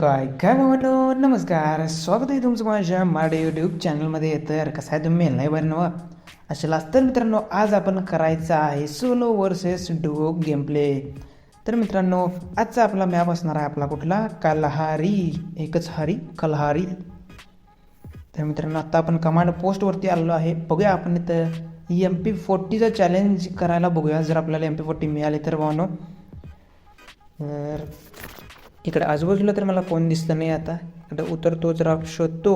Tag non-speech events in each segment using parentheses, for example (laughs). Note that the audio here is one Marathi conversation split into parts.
काय? काय भावानो नमस्कार. स्वागत आहे तुमचं माझ्या माडे यूट्यूब चॅनलमध्ये तर कसं आहे तुम्ही? नाही बरं नवा असेल तर मित्रांनो आज आपण करायचं आहे solo versus duo game play तर मित्रांनो आजचा आपला मॅप असणार आहे आपला कुठला? कलहारी. एकच हरी कलहारी. तर मित्रांनो आत्ता आपण कमांड पोस्टवरती आलेलो आहे. बघूया आपण इथं एम पी फोर्टीचं चॅलेंज करायला बघूया. जर आपल्याला एम पी फोर्टी मिळाली तर भावनो. तर इकडे आजूबाजूला तर मला कोण दिसतं नाही आता. इकडे उतरतो जरा शोधतो.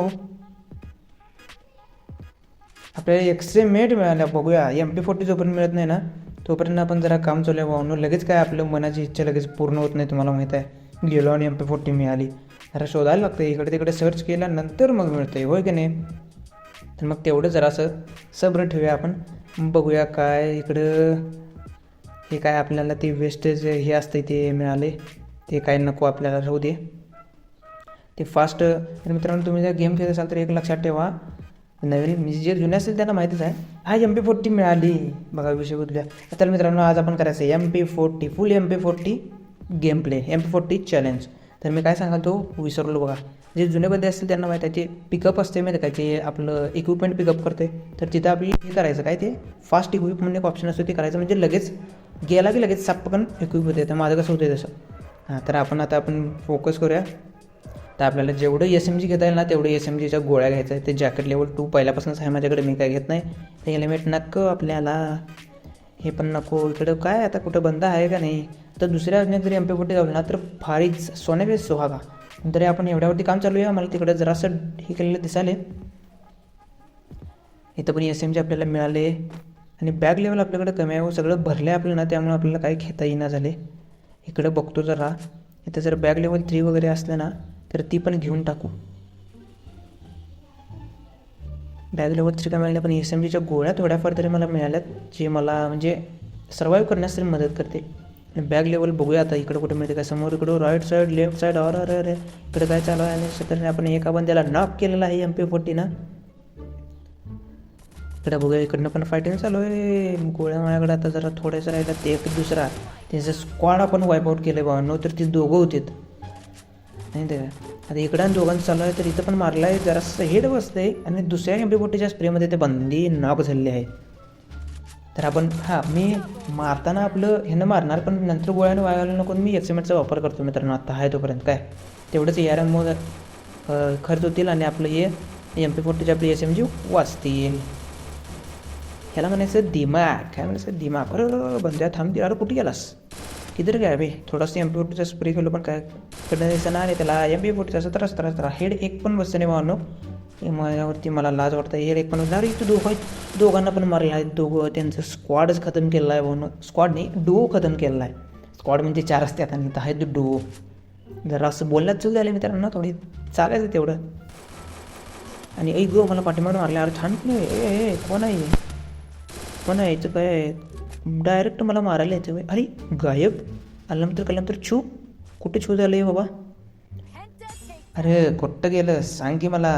आपल्याला एक्सरे मेट मिळाल्या बघूया. एम पी फोर्टी जोपर्यंत मिळत नाही ना तोपर्यंत आपण जरा काम चालू आहे वाहून लगेच काय आपलं मनाची इच्छा लगेच पूर्ण होत नाही तुम्हाला माहीत आहे. गेलो आणि एम पी फोर्टी मिळाली. जरा शोधायला लागतं. इकडे तिकडे सर्च केल्यानंतर मग मिळतं आहे होय की नाही? तर मग तेवढं जरासं सब्र ठेवूया आपण. बघूया काय इकडं हे काय आपल्याला ते वेस्टेज हे असतं ते मिळाले ते काय नको आपल्याला राहू दे. ते फास्ट तर मित्रांनो तुम्ही जर गेम खेळत असाल तर एक लक्षात ठेवा. नवीन म्हणजे जे जुने असतील त्यांना माहितीच आहे. हा एम पी फोर्टी मिळाली. बघा विषय बदलूया. तर मित्रांनो आज आपण करायचं आहे M P forty full M P forty game play M P forty challenge तर मी काय सांगाल तो? विसरलो बघा. जे जुने बंदे असतील त्यांना माहीत आहे ते पिकअप असते माहिती काय ते आपलं इक्विपमेंट पिकअप करते. तर तिथं आपली हे करायचं काय ते? फास्ट इक्विपमेंट एक ऑप्शन असतो ते करायचं. म्हणजे लगेच गेला की लगेच सापकन इक्विप होते. तर माझं कसं होतं तसं. हां तर आपण आता आपण फोकस करूया. तर आपल्याला जेवढं एस एम जी घेता येईल ना तेवढं एस एम जीच्या गोळ्या घ्यायचं आहे ते जॅकेट लेवल टू पहिल्यापासूनच आहे माझ्याकडे मी काय घेत नाही. ते हेल्मेट नको आपल्याला. हे पण नको. इकडं काय आता कुठं बंद आहे का नाही? तर दुसऱ्या अजून जरी एम पी कुठे जाऊ ना तर फारीच सोन्यावे सोहागा तरी आपण एवढ्यावरती काम चालू आहे. मला तिकडं जरासं हे केलेलं दिसाले इथं पण एस एम जी आपल्याला मिळाले आणि बॅग लेवल आपल्याकडे कमी आहे व सगळं भरलं आहे आपल्याला. त्यामुळे आपल्याला काही घेता येईना झाले इकडं बघतो जरा. इथं जर बॅग लेवल थ्री वगैरे असलं ना तर ती पण घेऊन टाकू. बॅग लेवल थ्री काय मिळाल्या पण एस एम जीच्या गोळ्या थोड्याफार तरी मला मिळाल्यात जे मला म्हणजे सर्वाईव्ह करण्यास तरी मदत करते. आणि बॅग लेवल बघूया आता इकडं कुठे मिळते काय समोर इकडं राईट साईड लेफ्ट साईड और अरे अरे इकडे काय चालू आहे? आणि तर आपण एका बंद्याला नॉक केलेला आहे एम पी फोर्टीनं इकडे बघूया इकडनं पण फायटिंग चालू आहे. गोळ्या माझ्याकडे आता जरा थोड्याचं राहिला ते एक दुसरा. त्याचं स्क्वॉड आपण वाईपआउट केलं केलं भावांनो तर ती दोघं होतीत. नाही ते. आता इकडं आणि दोघांचं चालू आहे तर इथं पण मारलं आहे जरासं हेड बसतंय आणि दुसऱ्या एम पी फोर्टीच्या स्प्रेमध्ये ते बंदी नॉक झालेली आहे. तर आपण हां मी मारताना आपलं ह्यानं मारणार पण नंतर गोळ्यानं वायाला नको मी एक्सिमेंटचा वापर करतो मित्रांनो. आता आहे तोपर्यंत. काय? तेवढंच यार मग खर्च होतील आणि आपलं हे एम पी फोर्टीची आपली एस एम जी वाचतील. ह्याला म्हणायचं दिमाग. काय म्हणायचं दिमाग. अरे बंद्या थांब अरे कुठे गेलास? किधर काय बे थोडासा एम पी फोर्टीचा स्प्रे केलो पण काय कडनं द्यायचं नाही त्याला. एम पी फोर्टीचा असं त्रास त्रास त्रास. हेड एक पण बसतं नाही मानो माझ्यावरती मला लाज वाटतं. हेड एक पण अरे इथं दोघं दोघांना पण मारलं आहे. दोघं त्यांचं स्क्वॉडच खतम केलं आहे म्हणून स्क्वॉड नाही डुओ खतम केलेला आहे. स्क्वॉड म्हणजे चार असतात आणि तर आहेत डो जरा असं बोलण्यात चूक झाली मित्रांनो थोडी चालायचं तेवढं. आणि ऐ गो मला पाठीमागून मारले. अरे छान ए ए कोण आहे पण यायचं याचं काय डायरेक्ट मला मारायला यायचं बाई. अरे गायब? आलं तर कलम तर छू कुठे छू झालं आहे बाबा? अरे कुठं गेलं? सांग की मला.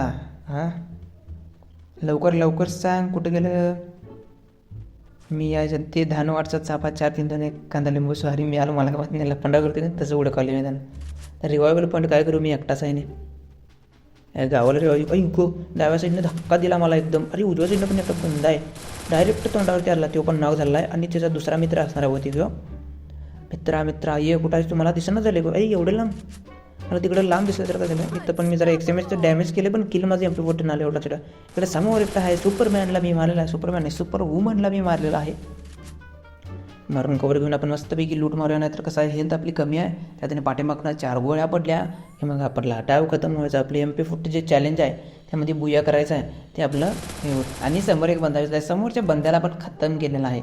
हां? लवकर लवकर सांग कुठं गेलं? मी या ते धानवाडचा चापा चार तीन दोन एक कांदा लिंबू स्वारी मी आलो मला काय माहिती नाही. पंधरा करते ना तसं उडकावले मी त्यांना. तर रिवायबल पॉईंट काय करू मी? एकटाच आहे नाही गावाला रिवायबल ऐको डाव्या साईडनं धक्का दिला मला एकदम. अरे उजव्या साईडनं पण एकटा बंद आहे. डायरेक्ट तोंडावरती आला तो पण नाव झाला आहे. आणि त्याचा दुसरा मित्र असणार आहे होती तो. मित्रा मित्रा ये कुठं आहे तुम्हाला दिसणं झाले अरे एवढे लांब. मला तिकडे लांब दिसलं तर काय झालं इथं पण मी जरा एक्स एम एसचं डॅमेज केले पण किल माझं एम पी फोर्टीन आलं एवढा तिथं इकडे समोर एकटा आहे सुपरमॅनला मी मारलेला आहे. सुपरमॅन आहे सुपर वुमनला मी मारलेला आहे. मारून कवर घेऊन आपण मस्तपैकी लूट मारूया नाही तर कसं आहे? हेल्थ आपली कमी आहे. त्याने पाठीमागनं चार गोळ्या पडल्या. हे मग आपला डाव खतम व्हायचा. आपली एम पी फोर्टी जे चॅलेंज आहे. त्यामध्ये बुया करायचं आहे. ते आपलं हे होत. आणि समोर एक बंदा आहे. समोरच्या बंद्याला आपण खतम केलेलं आहे.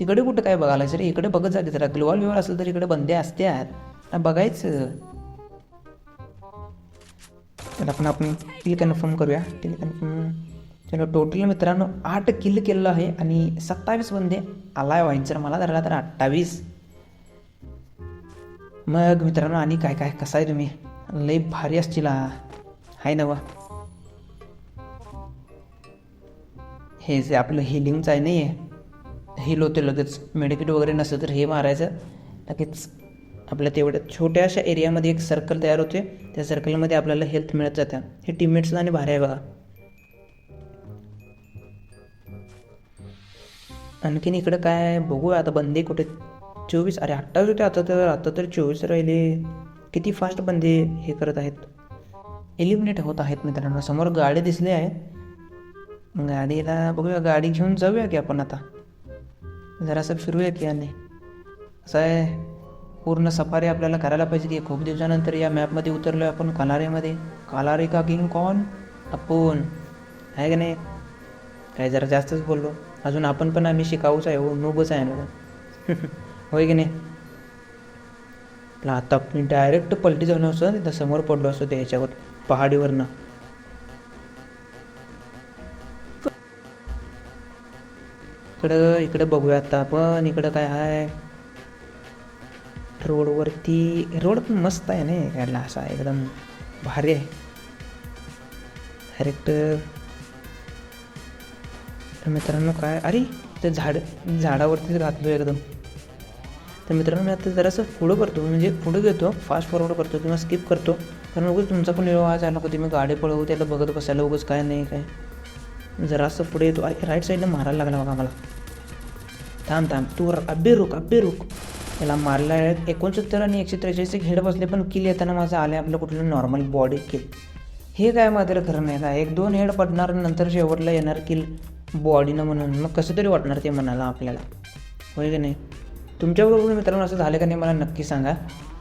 तिकडे कुठं काय बघायला सर इकडे बघत जाते जरा ग्लोअल विवर असेल तर इकडे बंदे असतात बघायचं. तर आपण आपण किल कन्फर्म करूया. किल कन्फर्म चलो टोटल मित्रांनो आठ किल केलेलं आहे आणि सत्तावीस बंदे आलाय व्हायचं मला धरला तर अठ्ठावीस. मग मित्रांनो आणि काय काय? कसं आहे तुम्ही? लई भारी असतील. आहे नवा हे जे आपलं हिलिंगचं आहे नाही आहे हिल होते लगेच. मेडिकेट वगैरे नसतं तर हे मारायचं. लगेच आपल्या तेवढ्या छोट्याशा एरियामध्ये एक सर्कल तयार होते त्या सर्कलमध्ये आपल्याला हेल्थ मिळत जातं. हे टीममेट्स आणि भारी आहे बघा. आणखीन इकडं काय बघू आता बंदी कुठे? चोवीस अरे अठ्ठावीस होते आता तर. आता तर चोवीस राहिले. किती फास्ट बंदी हे करत आहेत. एलिमिनेट होत आहेत मित्रांनो. समोर गाडी दिसली आहे. गाडीला बघूया गाडी घेऊन जाऊया की आपण आता? जरासं फिरूया की आणि. असं आहे पूर्ण सफारी आपल्याला करायला पाहिजे की खूप दिवसानंतर या मॅपमध्ये उतरलो आहे आपण कलारेमध्ये. कलारे का किंग कॉन आपण. आहे का नाही? काय जरा जास्तच बोललो. अजून आपण पण आम्ही शिकाऊच आहे हो नोबच आहे ना. (laughs) होय की नाही? आपला आता मी डायरेक्ट पलटी जाऊन असतो तिथं समोर पडलो असतो त्याच्यावर ह्याच्यावर पहाडीवरनं. इकडं इकडं बघूया आता आपण. इकडं काय आहे रोडवरती रोड पण मस्त आहे ना काढला असा एकदम भारी आहे. डायरेक्ट तर मित्रांनो काय अरे ते झाड झाडावरतीच घातलो एकदम. तर मित्रांनो मी आता जरासं पुढं करतो म्हणजे पुढं घेतो फास्ट फॉरवर्ड करतो किंवा स्किप करतो. कारण उगाच तुमचा पण वेळ आज आला होती मी गाडी पळवू त्याला बघत बसायला उगाच काय नाही काय. जरासं पुढे येतो. राईट साईडनं मारायला लागला बघा मला थांब थांब. तू अब्बे रुक अब्बे रुक. त्याला मारला एकोणसत्तर आणि एकशे त्रेचाळीस एक हेड बसले पण किल येताना माझं आले आपलं कुठलं नॉर्मल बॉडी किल हे काय मात्र खरं नाही का? एक दोन हेड पडणार नंतर शेवटला येणार किल बॉडीनं म्हणून. मग कसं तरी वाटणार ते मनाला आपल्याला. होय की नाही? तुमच्याबरोबर मित्रांनो असं झालं का नाही मला नक्की सांगा.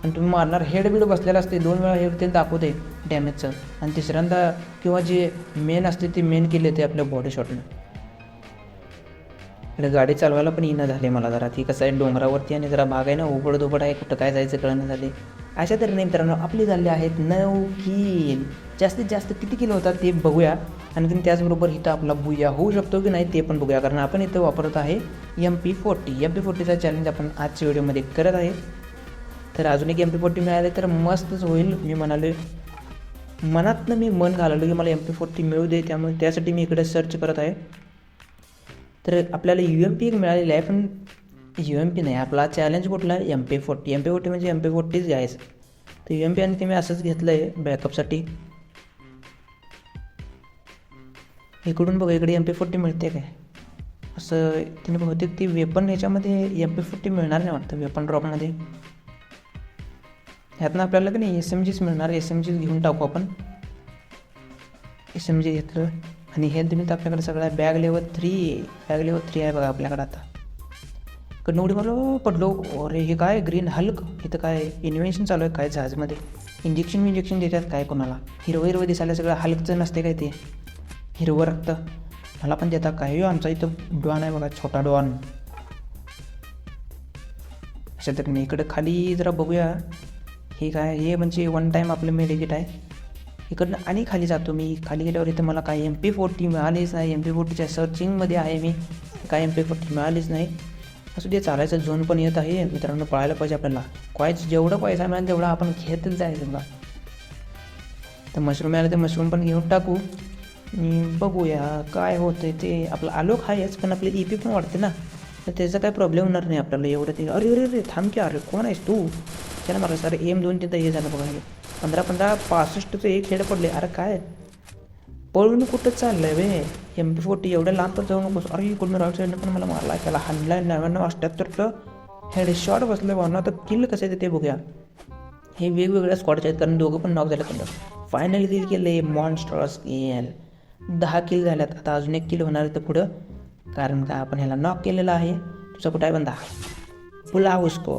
आणि तुम्ही मारणार. हेड बीड बसलेलं असते दोन वेळा हेड ते दाखवते डॅमेजचं आणि तिसऱ्यांदा किंवा जे मेन असते ते मेन केले ते आपल्या बॉडी शॉटनं आणि गाडी चालवायला पण येणं झाले मला जरा. ती कसं आहे डोंगरावरती आणि जरा भाग आहे ना उबड दुबड आहे कुठं काय जायचं कळणं झाले अशा तऱ्हेने मित्रांनो आपली झाले आहेत नऊ किल जास्तीत जास्त किती किलो होतात ते बघूया. आणखीन त्याचबरोबर इथं आपला बुया होऊ शकतो की नाही ते पण बघूया. कारण आपण इथं वापरत आहे M P forty M P फोर्टीचा challenge आपण आजच्या व्हिडिओमध्ये करत आहे. तर अजून एक एम पी फोर्टी मिळाले तर मस्तच होईल मी म्हणाले मनातनं मी मन घालवलं की मला एम पी फोर्टी मिळू दे त्यामुळे त्यासाठी मी इकडे सर्च करत आहे. तर आपल्याला यू एम पी एक मिळालेली आहे पण यू एम पी नाही. आपला चॅलेंज कुठला आहे? M P forty M P forty म्हणजे एम पी फोर्टीच घ्यायचं तर यू एम पी आणि ते मी असंच घेतलं आहे बॅकअपसाठी इकडून बघा इकडे एम पी फोर्टी मिळते काय? असं तिने बहुतेक ती वेपन ह्याच्यामध्ये एम पी फोर्टी मिळणार नाही वाटतं वेपन ड्रॉपमध्ये ह्यातनं आपल्याला की नाही एस एम जीच मिळणार एस एम जीच घेऊन टाकू आपण. एस एम जी घेतलं आणि हेल्थ मिळतं आपल्याकडे सगळं bag level three bag level three आहे बघा आपल्याकडे आता. कडनं उडी मारलो पडलो. अरे हे काय ग्रीन हल्क इथं काय इन्व्हेन्शन चालू आहे काय जहाजमध्ये? इंजेक्शन विंजेक्शन देतात काय कोणाला? हिरवं हिरवं दिसायला सगळं हल्कचं नसते काय ते? हिरवं रक्त. मला पण देता काय? आमचा इथं डॉन आहे बघा छोटा डॉन अशा तर इकडं खाली जरा बघूया. हे काय हे म्हणजे वन टाईम आपलं मेडिकेट आहे. इकडनं आणि खाली जातो मी. खाली गेल्यावर इथं मला काय एम पी फोर्टी मिळालीच नाही. एम पी फोर्टीच्या सर्चिंगमध्ये आहे मी. काय एम पी फोर्टी मिळालीच नाही. असं ते चालायचं झोन पण येत आहे. मित्रांनो पळायला पाहिजे आपल्याला. कॉयच जेवढं पैसा मिळाला तेवढा आपण घेतच जायचं का तर मशरूम मिळालं तर मशरूम पण घेऊन टाकू. बघूया काय होतं ते. आपलं आलोक आहेच पण आपली ई पी पण वाढते ना. तर त्याचा काय प्रॉब्लेम होणार नाही आपल्याला एवढं ते. अरे अरे अरे थांब की. अरे कोण आहेस तू? त्याला मला सर एम दोन तिथं हे झालं बघा हे. पंधरा पंधरा पासष्टचं एक खेळ पडले. अरे काय? पळून कुठं चाललंय वे? एम पी फोर्टी एवढ्या लांब तर जाऊ नकोस. अरे इकडून राईट साईडनं पण मला मारला त्याला हल्ला नव्याण्णव अठ्ठ्याहत्तरचं हेड शॉट बसलं भावना. तर किल कसं आहे ते बघूया. हे वेगवेगळ्या स्क्वॉडचे आहेत कारण दोघं पण नॉक झाले तुम्ही फायनली किल केले मॉन्स्टर्स एल दहा किल झाल्यात. आता अजून एक किल होणार तर पुढं. कारण का आपण ह्याला नॉक केलेला आहे. तुझा कुठं आहे? बंदा पुला उसको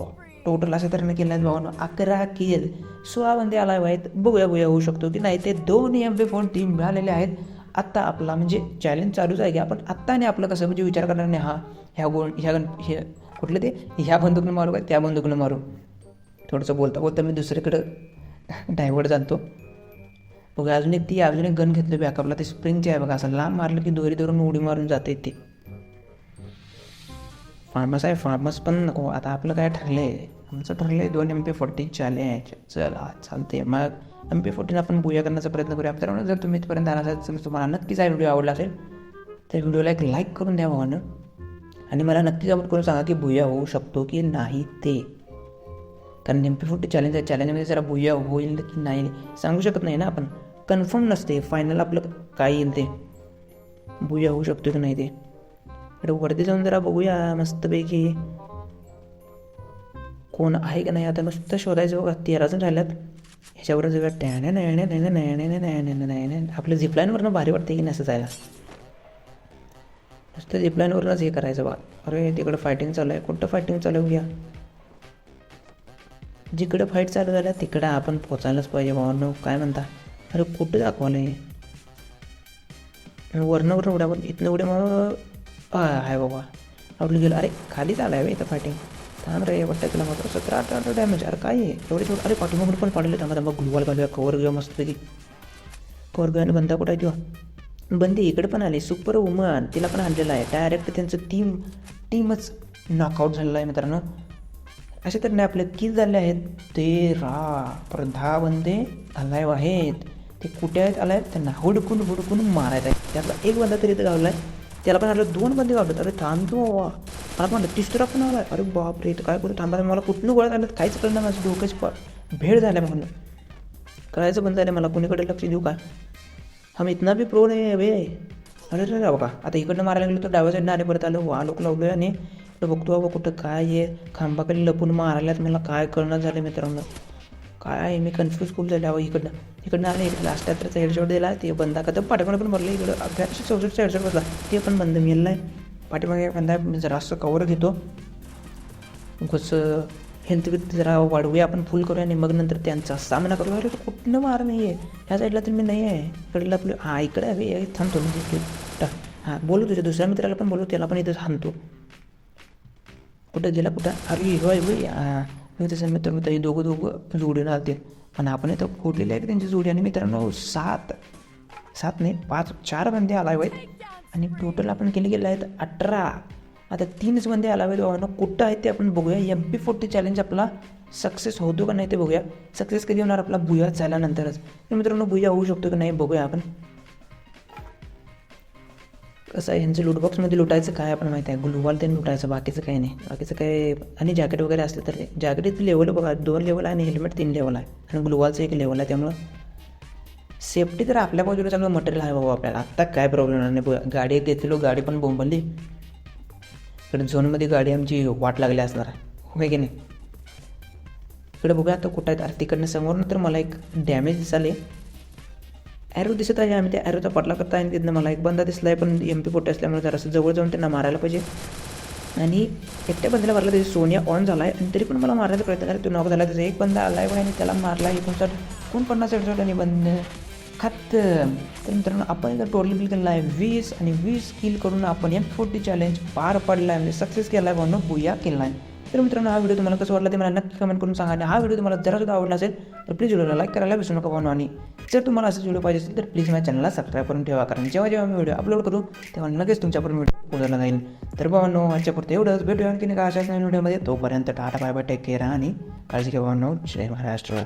टोटल असं तऱ्हेने केलं आहेत भावानं अकरा किल सोळा बंदे आला आहेत बघूया बघूया होऊ शकतो की नाही. ते दोन एम बी फोन टीम मिळालेले आहेत. आत्ता आपला म्हणजे चॅलेंज चालूच आहे की आपण आत्ता आणि आपलं कसं म्हणजे विचार करणार नाही. हा ह्या गोण ह्या गण हे कुठलं ते? ह्या बंदूकनं मारू का? त्या बंदुकनं मारू. थोडंसं बोलता बोलता मी दुसरीकडं डायव्हर्ट जाणतो. बघा अजून एक ती अजून एक गन घेतलं बॅकअपला. ते स्प्रिंगची आहे बघा. असं लांब मारलं की दोरी धरून उडी मारून जाते ते. फार्मस आहे फार्मस पण नको. आता आपलं काय ठरलं आहे आमचं ठरलं आहे दोन एम पी फोर्टी आहे चला चालते मग एम पी फोर्टीन आपण बुया करण्याचा प्रयत्न करूया. तर जर तुम्ही इथपर्यंत आला असाल तर तुम्हाला नक्कीच हा व्हिडिओ आवडला असेल तर व्हिडिओला एक लाईक करून द्या भावानं आणि मला नक्कीच आवड करून सांगा की भुया होऊ शकतो की नाही ते. कारण एम पी फोर्टी चॅलेंज आहे. चॅलेंजमध्ये जरा भुया होईल की नाही सांगू शकत नाही ना आपण. कन्फर्म नसते. फायनल आपलं काय येईल ते. भुया होऊ शकतो की नाही ते. इकडे वरती जाऊन जरा बघूया मस्तपैकी कोण आहे का नाही आता मस्त शोधायचं बघा तेरा जण राहिल्यात ह्याच्यावर जाऊया टॅने नॅने नॅने नॅने नॅने नॅने आपलं झिपलाईनवरनं भारी वाटते की नसं जायला नुसतं झिपलाईनवरूनच हे करायचं बघा अरे तिकडं फायटिंग चालू आहे कुठं फायटिंग चालू घ्या जिकडं फाईट चालू झाल्या तिकडं आपण पोचायलाच पाहिजे भावांनो काय म्हणता अरे कुठं दाखवलं हे वरनं वरनं उड्या इथनं उड्या मग आहे बाबा. आवडली गेलं अरे खाली चालाय आहे इथं फायटिंग थांब रे वाटतं तुला मात्र सतरा अठरा अठरा डॅमेज अरे काय आहे एवढे थोडं अरे पाठीमागून पण पाडले थांबा थांबा ग्लुवाल घालूया. कवर घेऊया मस्तपैकी. कवर घेऊन बंदा कुठं आहे तेव्हा बंदी इकडे पण आली. सुपर वुमन तिला पण आणलेलं आहे. डायरेक्ट त्यांचं टीम टीमच नॉकआउट झालेलं आहे मित्रांनो. असे तर नाही आपले किती झाले आहेत. तेरा पर दहा बंदे अलायव आहेत. ते कुठे आहेत? आलाय? त्यांना हुडकून हुडकून मारायचं आहे त्यातला एक बंदा तरी इथं गावला आहे त्याला पण आलं दोन बंदे गावलेत अरे थांबतो वा मला पण तिसरा पण आला अरे बापरे तर काय करू थांबा मला कुठनं गोळ्यात आलं काहीच कळलं माझं डोक्याची प भेड झाल्या म्हणून. कळायचं बंद झालं मला कोणीकडे लक्ष देऊ का? हम इतना बी प्रो नाही आहे बे. अरे रे का आता इकडनं मारायला गेलो तर डाव्या साईडनं आले परत आलो. वा लोक लावलो आणि बघतो बाबा कुठं काय आहे? खांबाखाली लपून मारायला मला काय कळणं झालं मित्रांनो. काय आहे? मी कन्फ्यूज खूप झाले. अहो इकडनं. इकडनं आलं इकडं लास्ट त्याचा हेडशॉट दिला. ते बंदा का? तर पाठीमागे पण भरलं इकडं अभ्यास चौसष्टचा हेडशॉट बसला. ते पण बंद. मिळलं आहे पाठीमागे बंदा मी जरा असं कवर घेतो. उगाच हेल्थ विथ जरा वाढवूया. आपण फुल करूया. आणि मग नंतर त्यांचा सामना करूया. अरे कुठनं मार नाही आहे ह्या साईडला तर मी नाही आहे. इकडलं आपलं हां इकडे आहे. थांबतो मी हां बोलू तुझ्या. दुसऱ्या मित्राला पण बोलू. त्याला पण इथं थांबतो कुठं गेला? कुठं? अरे होय होय. मी तसं मित्र मित्र हे दोघं दोघं जोडीनं आलते. पण आपण इथं फोडलेले आहे त्यांची जोडी. आणि मित्रांनो सात सात नाही पाच चार बंदे आलावे आहेत आणि टोटल आपण केले गेले आहेत अठरा. आता तीनच बंदे आला आहेत कुठं आहेत ते आपण बघूया. एम पी फोर्टी चॅलेंज आपला सक्सेस होतो का नाही ते बघूया. सक्सेस कधी होणार आपला? भुया झाल्यानंतरच मित्रांनो भुया होऊ शकतो की नाही बघूया आपण. कसं आहे यांचं लूटबॉक्समध्ये लुटायचं काय आपण माहिती आहे? ग्लुवाल ते लुटायचं बाकीचं काही नाही. बाकीचं काय आणि जॅकेट वगैरे असलं तर जॅकेटचं लेवल बघा दोन लेवल आहे आणि हेल्मेट तीन लेवल आहे. आणि ग्लुवालचं एक लेवल आहे त्यामुळं सेफ्टी तर आपल्या बाजूला चांगलं मटेरियल आहे बाबा आपल्याला. आत्ता काय प्रॉब्लेम नाही. गाडी एक घेतलेलो गाडी पण बोंबली इकडे झोनमध्ये गाडी आमची वाट लागली असणार होय की नाही? इकडे बघूया आता कुठं आहेत अरे तिकडनं समोरनं तर मला एक डॅमेज दिसाले. ॲरो दिसत आहे आम्ही त्या ॲरोचा पटला करता आणि तिथनं मला एक बंदा दिसला आहे पण एम पी पोटे असल्यामुळे जरासं जवळ जाऊन त्यांना मारायला पाहिजे. आणि एकट्या बंदाला मारला त्याची सोनिया ऑन झाला आहे आणि तरी पण मला मारायचा प्रयत्न करा तो नॉक झाला. त्याचा एक बंदा आला आहे आणि त्याला मारला एकोणसाठ एकोणपन्नास एडसोट आणि बंद? खात तर मित्रांनो आपण जर टोटल बिल केला आहे वीस आणि वीस किल करून आपण एम फोर्टी चॅलेंज पार पडला आहे म्हणजे सक्सेस केला आहे म्हणून बुया केला आहे तर मित्रांनो हा व्हिडिओ तुम्हाला कसं वाटला ते मला नक्की कमेंट करून सांगा आणि हा व्हिडिओ तुम्हाला जरा सुद्धा आवडला असेल तर प्लीज व्हिडिओला लाईक करायला विसरू नका भावनो. आणि जर तुम्हाला असं व्हिडिओ पाहिजे असेल तर प्लीज माझ्या चॅनलला सबस्क्राईब करून ठेवा कारण जेव्हा जेव्हा मी व्हिडिओ अपलोड करू तेव्हा लगेच तुमच्यापर्यंत व्हिडिओ पोहोचला जाईल. तर भावांनो आजच्यापुरतं एवढंच. भेटूया आणखी एका अशाच नवीन व्हिडिओमध्ये. तोपर्यंत tata bye bye take care आणि काळजी घ्या भावांनो. जय महाराष्ट्र.